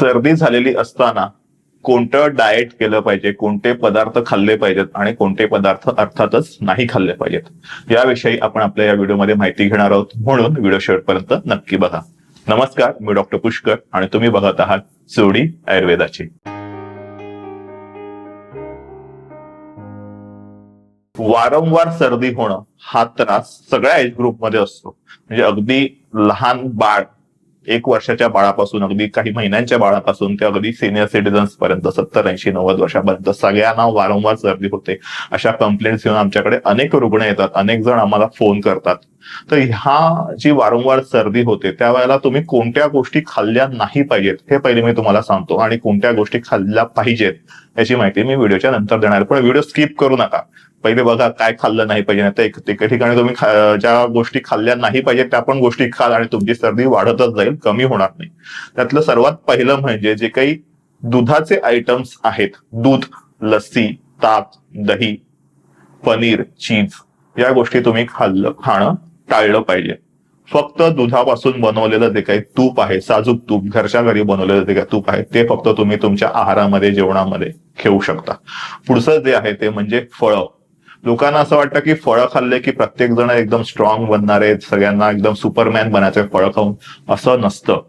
सर्दी झालेली असताना कोणतं डाएट केलं पाहिजे कोणते पदार्थ खाल्ले पाहिजेत आणि कोणते पदार्थ अर्थातच नाही खाल्ले पाहिजेत. याविषयी आपण आपल्या या व्हिडिओमध्ये माहिती घेणार आहोत. म्हणून व्हिडिओ शेवटपर्यंत नक्की बघा. नमस्कार मी डॉक्टर पुष्कर आणि तुम्ही बघत आहात चोडी आयुर्वेदाची. वारंवार सर्दी होणं हा त्रास सगळ्या एज ग्रुपमध्ये असतो. म्हणजे अगदी लहान बाळ एक वर्षाच्या बाळापासून अगदी काही महिन्यांच्या बाळापासून ते अगदी सिनियर सिटीजन्स पर्यंत सत्तर ऐंशी नव्वद वर्षापर्यंत सगळ्यांना वारंवार सर्दी होते. अशा कंप्लेंट्स येऊन आमच्याकडे अनेक रुग्ण येतात अनेक जण आम्हाला फोन करतात. तर ह्या जी वारंवार सर्दी होते त्यावेळेला तुम्ही कोणत्या गोष्टी खाल्ल्या नाही पाहिजेत हे पहिले मी तुम्हाला सांगतो. आणि कोणत्या गोष्टी खाल्ल्या पाहिजेत याची माहिती मी व्हिडिओच्या नंतर देणार पण व्हिडिओ स्किप करू नका. पहिले बघा काय खाल्लं नाही पाहिजे. नाही तर एका ठिकाणी तुम्ही ज्या गोष्टी खाल्ल्या नाही पाहिजे त्या पण गोष्टी खाल आणि तुमची सर्दी वाढतच जाईल कमी होणार नाही. त्यातलं सर्वात पहिलं म्हणजे जे काही दुधाचे आयटम्स आहेत दूध लस्सी ताक दही पनीर चीज या गोष्टी तुम्ही खाल्लं खाणं टाळलं पाहिजे. फक्त दुधापासून बनवलेलं जे काही तूप आहे साजूक तूप घरच्या घरी बनवलेलं जे काही तूप आहे ते फक्त तुम्ही तुमच्या आहारामध्ये जेवणामध्ये घेऊ शकता. पुढचं जे आहे ते म्हणजे फळं. लोकांना असं वाटतं की फळं खाल्ले की प्रत्येक जण एकदम स्ट्रॉंग बनणार आहेत सगळ्यांना एकदम सुपरमॅन बनायचं फळं खाऊन असं नसतं.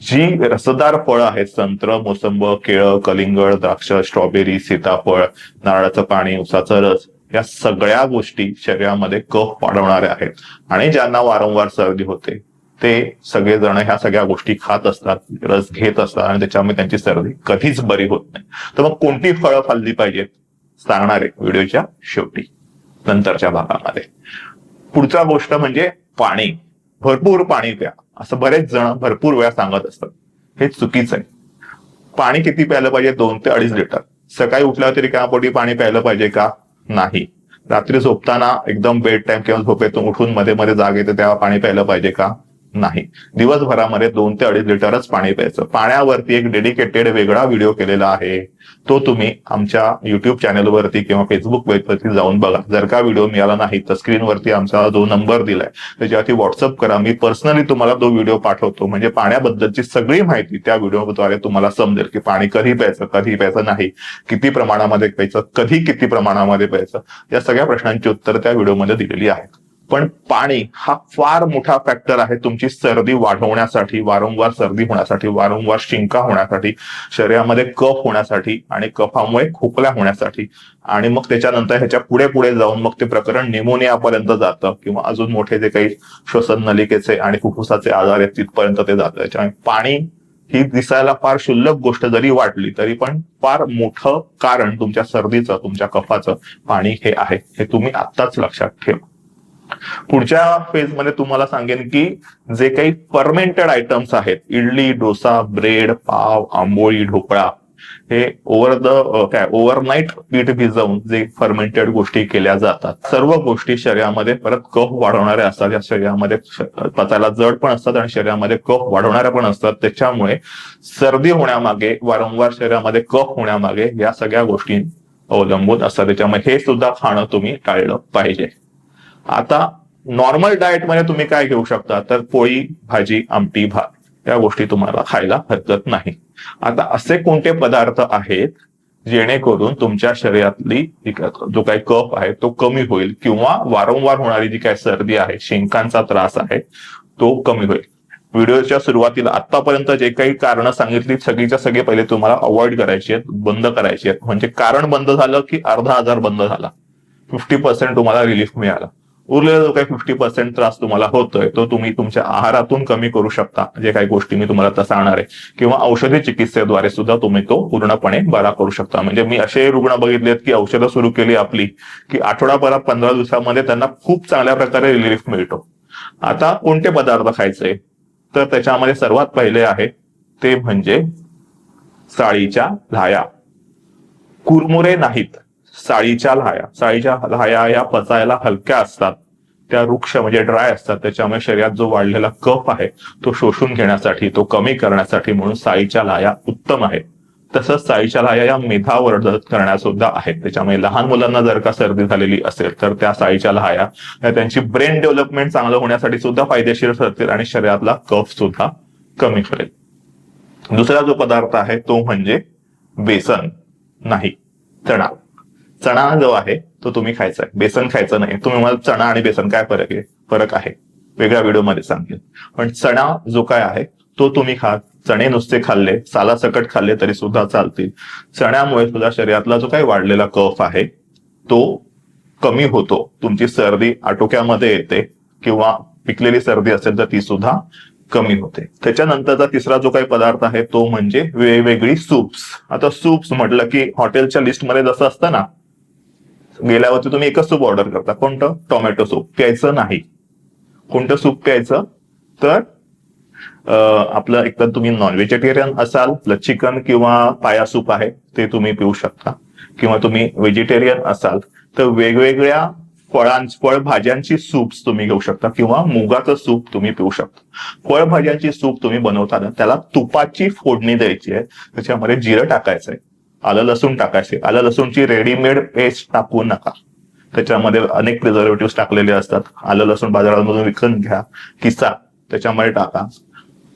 जी रसदार फळं आहेत संत्र मोसंब केळं कलिंगड द्राक्ष स्ट्रॉबेरी सीताफळ नारळाचं पाणी उसाचा रस या सगळ्या गोष्टी शरीरामध्ये कफ वाढवणाऱ्या आहेत. आणि ज्यांना वारंवार सर्दी होते ते सगळेजण ह्या सगळ्या गोष्टी खात असतात रस घेत असतात आणि त्याच्यामुळे त्यांची सर्दी कधीच बरी होत नाही. तर मग कोणती फळं खाल्ली पाहिजेत? सांगणार आहे व्हिडिओच्या शेवटी नंतरच्या भागामध्ये. पुढचा गोष्ट म्हणजे पाणी. भरपूर पाणी प्या. असं बरेच जण भरपूर वेळा सांगत असतात. हे चुकीचं आहे. पाणी किती प्यायलं पाहिजे? दोन ते अडीच लिटर. सकाळी उठल्यावर तरी काय पोटी पाणी प्यायलं पाहिजे का? नाही. रात्री झोपताना एकदम बेड टाइम किंवा झोपेतून उठून मध्ये मध्ये जाग येते तेव्हा पाणी प्यायलं पाहिजे का? नाही. दिवसभरामध्ये दोन ते अडीच लिटरच पाणी प्यायचं. पाण्यावरती एक डेडिकेटेड वेगळा व्हिडिओ केलेला आहे. तो तुम्ही आमच्या युट्यूब चॅनलवरती किंवा फेसबुक पेजवरती जाऊन बघा. जर का व्हिडिओ मिळाला नाही तर स्क्रीनवरती आमचा जो नंबर दिलाय त्याच्यावरती व्हॉट्सअप करा. मी पर्सनली तुम्हाला तो व्हिडिओ पाठवतो. म्हणजे पाण्याबद्दलची सगळी माहिती त्या व्हिडिओद्वारे तुम्हाला समजेल की पाणी कधी प्यायचं कधी प्यायचं नाही किती प्रमाणामध्ये प्यायचं कधी किती प्रमाणामध्ये प्यायचं. या सगळ्या प्रश्नांची उत्तर त्या व्हिडिओमध्ये दिलेली आहेत. पण पाणी हा फार मोठा फॅक्टर आहे तुमची सर्दी वाढवण्यासाठी वारंवार सर्दी होण्यासाठी वारंवार शिंका होण्यासाठी शरीरामध्ये कफ होण्यासाठी आणि कफामुळे खोकल्या होण्यासाठी. आणि मग त्याच्यानंतर ह्याच्या पुढे पुढे जाऊन मग ते प्रकरण निमोनियापर्यंत जातं किंवा अजून मोठे जे काही श्वसन नलिकेचे आणि फुफ्फुसाचे आजार आहेत तिथपर्यंत ते जातं. त्याच्यामुळे पाणी ही दिसायला फार क्षुल्लक गोष्ट जरी वाटली तरी पण फार मोठं कारण तुमच्या सर्दीचं तुमच्या कफाचं पाणी हे आहे. हे तुम्ही आत्ताच लक्षात ठेवा. पुढच्या फेजमध्ये तुम्हाला सांगेन की जे काही फर्मेंटेड आयटम्स आहेत इडली डोसा ब्रेड पाव आंबोळी ढोकळा हे ओव्हर द काय ओव्हरनाईट पीठ भिजवून जे फर्मेंटेड गोष्टी केल्या जातात सर्व गोष्टी शरीरामध्ये परत कफ वाढवणाऱ्या असतात. या शरीरामध्ये पचायला जड पण असतात आणि शरीरामध्ये कफ वाढवणाऱ्या पण असतात. त्याच्यामुळे सर्दी होण्यामागे वारंवार शरीरामध्ये कफ होण्यामागे या सगळ्या गोष्टी अवलंबून असतात. त्याच्यामुळे हे सुद्धा खाणं तुम्ही टाळलं पाहिजे. आता नॉर्मल डाएटमध्ये तुम्ही काय घेऊ शकता? तर पोळी भाजी आमटी भात. या गोष्टी तुम्हाला खायला हरकत नाही. आता असे कोणते पदार्थ आहेत जेणेकरून तुमच्या शरीरातली जो काही कफ आहे तो कमी होईल किंवा वारंवार होणारी जी काही सर्दी आहे शिंकांचा त्रास आहे तो कमी होईल. व्हिडिओच्या सुरुवातीला आतापर्यंत जे काही कारण सांगितली सगळीच्या सगळे पहिले तुम्हाला अवॉइड करायची आहेत बंद करायची आहेत. म्हणजे कारण बंद झालं की अर्धा आजार बंद झाला. फिफ्टी पर्सेंट तुम्हाला रिलीफ मिळाला. उरलेला जो काही फिफ्टी पर्सेंट त्रास तुम्हाला होतोय तो तुम्ही तुमच्या आहारातून कमी करू शकता. जे काही गोष्टी मी तुम्हाला तसा सांगणार आहे. किंवा औषधी चिकित्सेद्वारे सुद्धा तुम्ही तो पूर्णपणे बरा करू शकता. म्हणजे मी असे रुग्ण बघितलेत की औषधं सुरू केली आपली की आठवडाभरात पंधरा दिवसामध्ये त्यांना खूप चांगल्या प्रकारे रिलीफ मिळतो. आता कोणते पदार्थ खायचे? तर त्याच्यामध्ये सर्वात पहिले आहे ते म्हणजे साळीच्या लाया कुरमुरे नाहीत. साळीच्या लाया साळीच्या लाया या पचायला हलक्या असतात. त्या वृक्ष म्हणजे ड्राय असतात. त्याच्यामुळे शरीरात जो वाढलेला कफ आहे तो शोषून घेण्यासाठी तो कमी करण्यासाठी म्हणून साळीच्या लाया उत्तम आहेत. तसंच साळीच्या लाया या मेधावर करण्या सुद्धा आहेत. त्याच्यामुळे लहान मुलांना जर का सर्दी झालेली असेल तर त्या साळीच्या लाया त्यांची ब्रेन डेव्हलपमेंट चांगलं होण्यासाठी सुद्धा फायदेशीर ठरतील आणि शरीरातला कफ सुद्धा कमी करेल. दुसरा जो पदार्थ आहे तो म्हणजे बेसन नाही चणा चणा जो आहे तो तुम्ही खायचा आहे बेसन खायचं नाही. तुम्ही मला चणा आणि बेसन काय फरक आहे? फरक आहे. वेगळ्या व्हिडिओमध्ये सांगेल पण चणा जो काय आहे तो तुम्ही खा. चणे नुसते खाल्ले साला सकट खाल्ले तरी सुद्धा चालतील. चण्यामुळे सुद्धा शरीरातला जो काही वाढलेला कफ आहे तो कमी होतो. तुमची सर्दी आटोक्यामध्ये येते किंवा पिकलेली सर्दी असेल तर ती सुद्धा कमी होते. त्याच्यानंतरचा तिसरा जो काही पदार्थ आहे तो म्हणजे वेगवेगळी सूप्स. आता सूप्स म्हटलं की हॉटेलच्या लिस्टमध्ये जसं असतं ना गेल्यावरती तुम्ही एकच सूप ऑर्डर करता. कोणतं? Tomato soup. प्यायचं नाही. कोणतं सूप प्यायचं? तर आपलं एकतर तुम्ही नॉन व्हेजिटेरियन असाल आपलं चिकन किंवा पाया सूप आहे ते तुम्ही पिऊ शकता. किंवा तुम्ही व्हेजिटेरियन असाल तर वेगवेगळ्या फळां फळभाज्यांची सूप तुम्ही घेऊ शकता किंवा मुगाचं सूप तुम्ही पिऊ शकता. फळभाज्यांची सूप तुम्ही बनवताना त्याला तुपाची फोडणी द्यायची आहे. त्याच्यामध्ये जिरं टाकायचंय. आलं लसूण टाकायचे. आलं लसूणची रेडीमेड पेस्ट टाकू नका. त्याच्यामध्ये अनेक प्रिझर्वेटिव्ह टाकलेले असतात. आलं लसूण बाजारामधून विकत घ्या. किस्सा त्याच्यामध्ये टाका.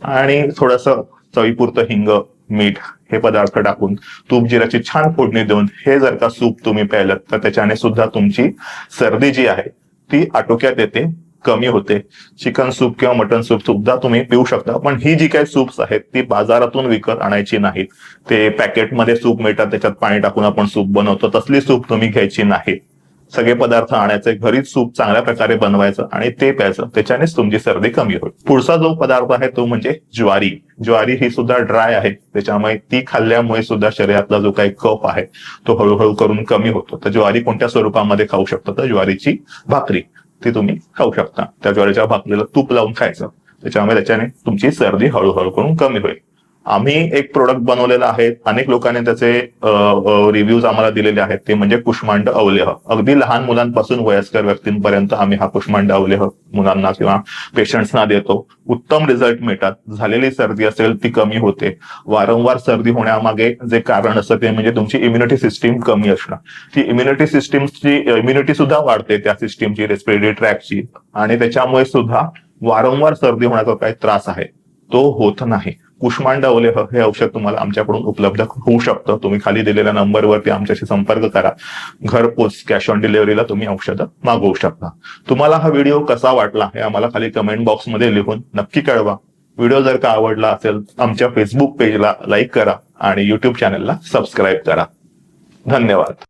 आणि थोडस चवीपुरतं हिंग मीठ हे पदार्थ टाकून तूप जिराची छान फोडणी देऊन हे जर का सूप तुम्ही प्यायलं तर त्याच्याने सुद्धा तुमची सर्दी जी आहे ती आटोक्यात येते. कमी होते. चिकन सूप किंवा मटन सूप सुद्धा तुम्ही पिऊ शकता पण ही जी काही सूप्स आहेत ती बाजारातून विकत आणायची नाहीत. ते पॅकेटमध्ये सूप मिळतात त्याच्यात पाणी टाकून आपण सूप बनवतो तसली सूप तुम्ही घ्यायची नाही. सगळे पदार्थ आणायचे घरीच सूप चांगल्या प्रकारे बनवायचं आणि ते प्यायचं त्याच्यानेच तुमची सर्दी कमी होईल. पुढचा जो पदार्थ आहे तो म्हणजे ज्वारी. ज्वारी ही सुद्धा ड्राय आहे त्याच्यामुळे ती खाल्ल्यामुळे सुद्धा शरीरातला जो काही कफ आहे तो हळूहळू करून कमी होतो. तर ज्वारी कोणत्या स्वरूपामध्ये खाऊ शकतो? तर ज्वारीची भाकरी. ती तुम्ही खाऊ शकता. त्या ज्वारीच्या भाकरीला तूप लावून खायचं त्याच्यामुळे त्याच्याने तुमची सर्दी हळूहळू करून कमी होईल. आम्ही एक प्रोडक्ट बनवलेला आहे. अनेक लोकांनी त्याचे रिव्ह्यूज आम्हाला दिलेले आहेत. ते म्हणजे कुष्मांड अवलेह. अगदी लहान मुलांपासून वयस्कर व्यक्तींपर्यंत आम्ही हा कुष्मांड अवलेह मुलांना किंवा पेशंट्सना देतो. उत्तम रिझल्ट मिळतात. झालेली सर्दी असेल ती कमी होते. वारंवार सर्दी होण्यामागे जे कारण असतं ते म्हणजे तुमची इम्युनिटी सिस्टीम कमी असणं. ती इम्युनिटी सिस्टीमची इम्युनिटी सुद्धा वाढते त्या सिस्टीमची रेस्पिरेटरी ट्रॅकची आणि त्याच्यामुळे सुद्धा वारंवार सर्दी होण्याचा काही त्रास आहे. तो होत नाही. कुष्मांड हे औषध तुम्हाला आमच्याकडून उपलब्ध होऊ शकतं. तुम्ही खाली दिलेल्या नंबरवरती आमच्याशी संपर्क करा. घरपोच कॅश ऑन डिलिव्हरीला तुम्ही औषधं मागवू शकता. तुम्हाला हा व्हिडिओ कसा वाटला हे आम्हाला खाली कमेंट बॉक्समध्ये लिहून नक्की कळवा. व्हिडिओ जर का आवडला असेल आमच्या फेसबुक पेजला लाईक करा आणि युट्यूब चॅनलला सबस्क्राईब करा. धन्यवाद.